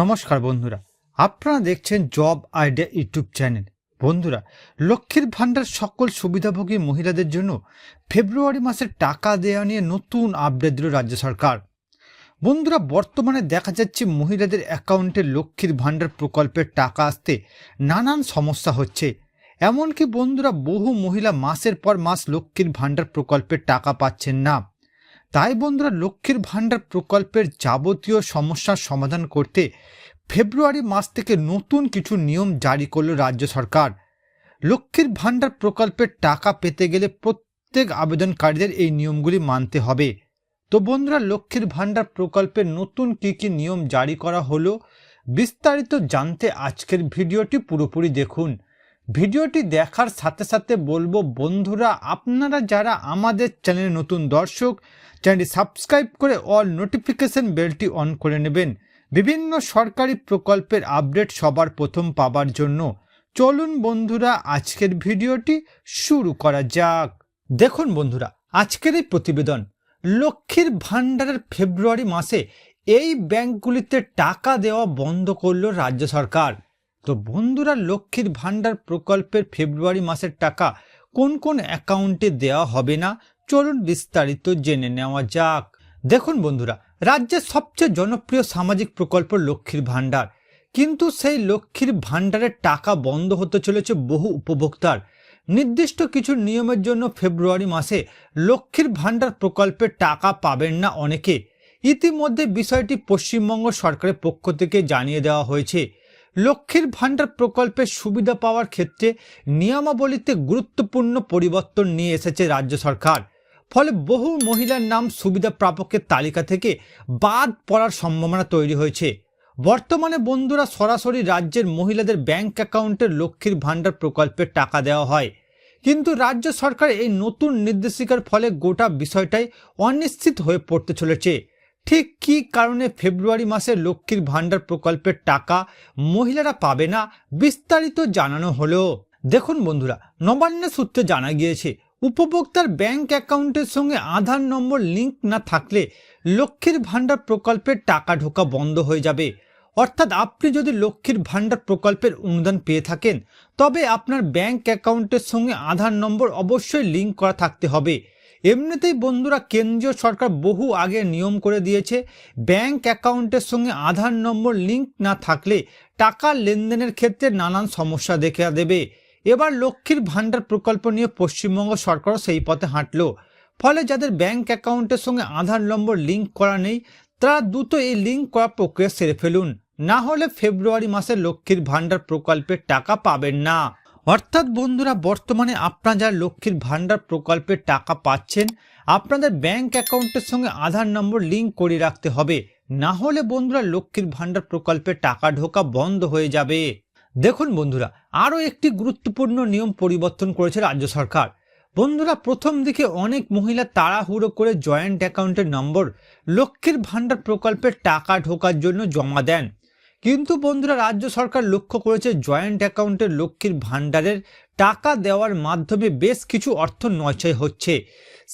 নমস্কার বন্ধুরা, আপনারা দেখছেন জব আইডিয়া ইউটিউব চ্যানেল। বন্ধুরা, লক্ষ্মীর ভাণ্ডার সকল সুবিধাভোগী মহিলাদের জন্য ফেব্রুয়ারি মাসে টাকা দেওয়া নিয়ে নতুন আপডেট দিল রাজ্য সরকার। বন্ধুরা, বর্তমানে দেখা যাচ্ছে মহিলাদের অ্যাকাউন্টে লক্ষ্মীর ভাণ্ডার প্রকল্পের টাকা আসতে নানান সমস্যা হচ্ছে। এমনকি বন্ধুরা, বহু মহিলা মাসের পর মাস লক্ষ্মীর ভাণ্ডার প্রকল্পের টাকা পাচ্ছেন না। তাই বন্ধুরা লক্ষ্মীর ভাণ্ডার প্রকল্পের যাবতীয় সমস্যার সমাধান করতে ফেব্রুয়ারি মাস থেকে নতুন কিছু নিয়ম জারি করল রাজ্য সরকার। লক্ষ্মীর ভাণ্ডার প্রকল্পের টাকা পেতে গেলে প্রত্যেক আবেদনকারীদের এই নিয়মগুলি মানতে হবে। তো বন্ধুরা লক্ষ্মীর ভাণ্ডার প্রকল্পের নতুন কী কী নিয়ম জারি করা হলো, বিস্তারিত জানতে আজকের ভিডিওটি পুরোপুরি দেখুন। ভিডিওটি দেখার সাথে সাথে বলব বন্ধুরা, আপনারা যারা আমাদের চ্যানেলে নতুন দর্শক, চ্যানেলটি সাবস্ক্রাইব করে অল নোটিফিকেশন বেলটি অন করে নেবেন। বিভিন্ন সরকারি প্রকল্পের আপডেট সবার প্রথম পাবার জন্য। চলুন বন্ধুরা, আজকের ভিডিওটি শুরু করা যাক। দেখুন বন্ধুরা, আজকের এই প্রতিবেদন। লক্ষ্মীর ভাণ্ডারের ফেব্রুয়ারি মাসে এই ব্যাংকগুলিতে টাকা দেওয়া বন্ধ করল রাজ্য সরকার। তো বন্ধুরা, লক্ষ্মীর ভাণ্ডার প্রকল্পের ফেব্রুয়ারি মাসের টাকা কোন কোন অ্যাকাউন্টে দেওয়া হবে না? চলুন বিস্তারিত জেনে নেওয়া যাক। দেখুন বন্ধুরা রাজ্যের সবচেয়ে জনপ্রিয় সামাজিক প্রকল্প লক্ষ্মীর ভাণ্ডার। কিন্তু সেই লক্ষ্মীর ভাণ্ডারের টাকা বন্ধ হতে চলেছে বহু উপভোক্তার। নির্দিষ্ট কিছু নিয়মের জন্য ফেব্রুয়ারি মাসে লক্ষ্মীর ভাণ্ডার প্রকল্পের টাকা পাবেন না অনেকে। ইতিমধ্যে বিষয়টি পশ্চিমবঙ্গ সরকারের পক্ষ থেকে জানিয়ে দেওয়া হয়েছে। লক্ষ্মীর ভাণ্ডার প্রকল্পের সুবিধা পাওয়ার ক্ষেত্রে নিয়মাবলীতে গুরুত্বপূর্ণ পরিবর্তন নিয়ে এসেছে রাজ্য সরকার। ফলে বহু মহিলার নাম সুবিধা প্রাপকের তালিকা থেকে বাদ পড়ার সম্ভাবনা তৈরি হয়েছে। বর্তমানে বন্ধুরা সরাসরি রাজ্যের মহিলাদের ব্যাংক অ্যাকাউন্টে লক্ষ্মীর ভাণ্ডার প্রকল্পের টাকা দেওয়া হয়। কিন্তু রাজ্য সরকার এই নতুন নির্দেশিকার ফলে গোটা বিষয়টাই অনিশ্চিত হয়ে পড়তে চলেছে। ঠিক কী কারণে ফেব্রুয়ারি মাসে লক্ষ্মীর ভাণ্ডার প্রকল্পের টাকা মহিলারা পাবে না বিস্তারিত জানানো হলো। দেখুন বন্ধুরা নবান্ন সূত্রে জানা গিয়েছে, উপভোক্তার ব্যাংক অ্যাকাউন্টের সঙ্গে আধার নম্বর লিঙ্ক না থাকলে লক্ষ্মীর ভাণ্ডার প্রকল্পের টাকা ঢোকা বন্ধ হয়ে যাবে। অর্থাৎ আপনি যদি লক্ষ্মীর ভাণ্ডার প্রকল্পের অনুদান পেয়ে থাকেন, তবে আপনার ব্যাংক অ্যাকাউন্টের সঙ্গে আধার নম্বর অবশ্যই লিঙ্ক করা থাকতে হবে। এমনিতেই বন্ধুরা কেন্দ্রীয় সরকার বহু আগে নিয়ম করে দিয়েছে, ব্যাংক অ্যাকাউন্টের সঙ্গে আধার নম্বর লিঙ্ক না থাকলে টাকা লেনদেনের ক্ষেত্রে নানান সমস্যা দেখা দেবে। এবার লক্ষ্মীর ভাণ্ডার প্রকল্প নিয়ে পশ্চিমবঙ্গ সরকারও সেই পথে হাঁটল। ফলে যাদের ব্যাংক অ্যাকাউন্টের সঙ্গে আধার নম্বর লিঙ্ক করা নেই, তারা দ্রুত এই লিঙ্ক করা প্রক্রিয়া সেরে ফেলুন। না হলে ফেব্রুয়ারি মাসে লক্ষ্মীর ভাণ্ডার প্রকল্পের টাকা পাবেন না। অর্থাৎ বন্ধুরা, বর্তমানে আপনারা যারা লক্ষ্মীর ভাণ্ডার প্রকল্পের টাকা পাচ্ছেন, আপনাদের ব্যাংক অ্যাকাউন্টের সঙ্গে আধার নম্বর লিঙ্ক করে রাখতে হবে। না হলে বন্ধুরা, লক্ষ্মীর ভাণ্ডার প্রকল্পে টাকা ঢোকা বন্ধ হয়ে যাবে। দেখুন বন্ধুরা, আরও একটি গুরুত্বপূর্ণ নিয়ম পরিবর্তন করেছে রাজ্য সরকার। বন্ধুরা, প্রথম দিকে অনেক মহিলা তাড়াহুড়ো করে জয়েন্ট অ্যাকাউন্টের নম্বর লক্ষ্মীর ভাণ্ডার প্রকল্পের টাকা ঢোকার জন্য জমা দেন। কিন্তু বন্ধুরা, রাজ্য সরকার লক্ষ্য করেছে জয়েন্ট অ্যাকাউন্টের লক্ষ্মীর ভাণ্ডারের টাকা দেওয়ার মাধ্যমে বেশ কিছু অর্থ নয়ছয় হচ্ছে।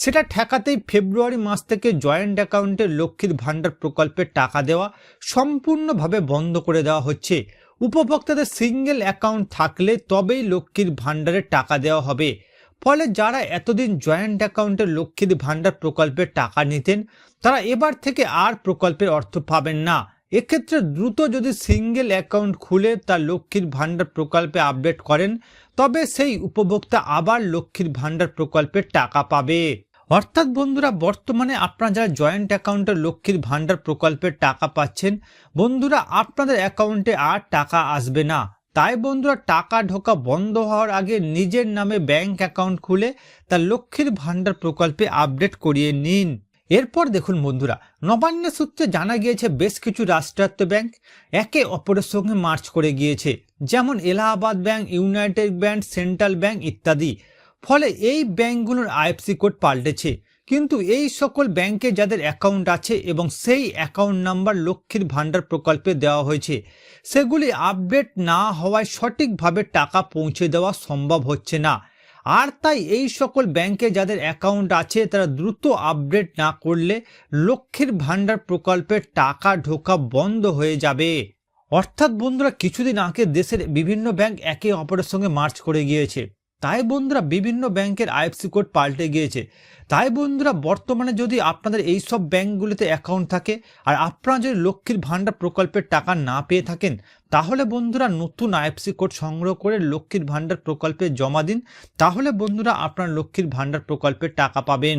সেটা ঠেকাতেই ফেব্রুয়ারি মাস থেকে জয়েন্ট অ্যাকাউন্টে লক্ষ্মীর ভাণ্ডার প্রকল্পের টাকা দেওয়া সম্পূর্ণভাবে বন্ধ করে দেওয়া হচ্ছে। উপভোক্তাদের সিঙ্গেল অ্যাকাউন্ট থাকলে তবেই লক্ষ্মীর ভাণ্ডারের টাকা দেওয়া হবে। ফলে যারা এতদিন জয়েন্ট অ্যাকাউন্টে লক্ষ্মীর ভাণ্ডার প্রকল্পের টাকা নিতেন, তারা এবার থেকে আর প্রকল্পের অর্থ পাবেন না। এক্ষেত্রে দ্রুত যদি সিঙ্গেল অ্যাকাউন্ট খুলে তার লক্ষ্মীর ভাণ্ডার প্রকল্পে আপডেট করেন, তবে সেই উপভোক্তা আবার লক্ষ্মীর ভাণ্ডার প্রকল্পের টাকা পাবে। অর্থাৎ বন্ধুরা, বর্তমানে আপনারা যারা জয়েন্ট অ্যাকাউন্টে লক্ষ্মীর ভাণ্ডার প্রকল্পের টাকা পাচ্ছেন, বন্ধুরা, আপনাদের অ্যাকাউন্টে আর টাকা আসবে না। তাই বন্ধুরা, টাকা ঢোকা বন্ধ হওয়ার আগে নিজের নামে ব্যাংক অ্যাকাউন্ট খুলে তার লক্ষ্মীর ভাণ্ডার প্রকল্পে আপডেট করিয়ে নিন। এরপর দেখুন বন্ধুরা, নবান্ন সূত্রে জানা গিয়েছে বেশ কিছু রাষ্ট্রায়ত্ত ব্যাংক একে অপরের সঙ্গে মার্চ করে গিয়েছে, যেমন Allahabad bank, United bank, Central bank ইত্যাদি। ফলে এই ব্যাংকগুলোর আইএফসি কোড পাল্টেছে। কিন্তু এই সকল ব্যাংকে যাদের অ্যাকাউন্ট আছে এবং সেই অ্যাকাউন্ট নাম্বার লক্ষ্মীর ভাণ্ডার প্রকল্পে দেওয়া হয়েছে, সেগুলি আপডেট না হওয়ায় সঠিকভাবে টাকা পৌঁছে দেওয়া সম্ভব হচ্ছে না। আর তাই এই সকল ব্যাংকে যাদের অ্যাকাউন্ট আছে, তারা দ্রুত আপডেট না করলে লক্ষ্মীর ভাণ্ডার প্রকল্পের টাকা ঢোকা বন্ধ হয়ে যাবে। অর্থাৎ বন্ধুরা, কিছুদিন আগে দেশের বিভিন্ন ব্যাংক একে অপরের সঙ্গে মার্চ করে গিয়েছে। তাই বন্ধুরা বিভিন্ন ব্যাংকের আইএফসি কোড পাল্টে গিয়েছে। তাই বন্ধুরা বর্তমানে যদি আপনাদের এই সব ব্যাংকগুলিতে অ্যাকাউন্ট থাকে আর আপনারা যদি লক্ষ্মীর ভাণ্ডার প্রকল্পের টাকা না পেয়ে থাকেন, তাহলে বন্ধুরা নতুন আইএফসি কোড সংগ্রহ করে লক্ষ্মীর ভাণ্ডার প্রকল্পে জমা দিন। তাহলে বন্ধুরা আপনার লক্ষ্মীর ভাণ্ডার প্রকল্পের টাকা পাবেন।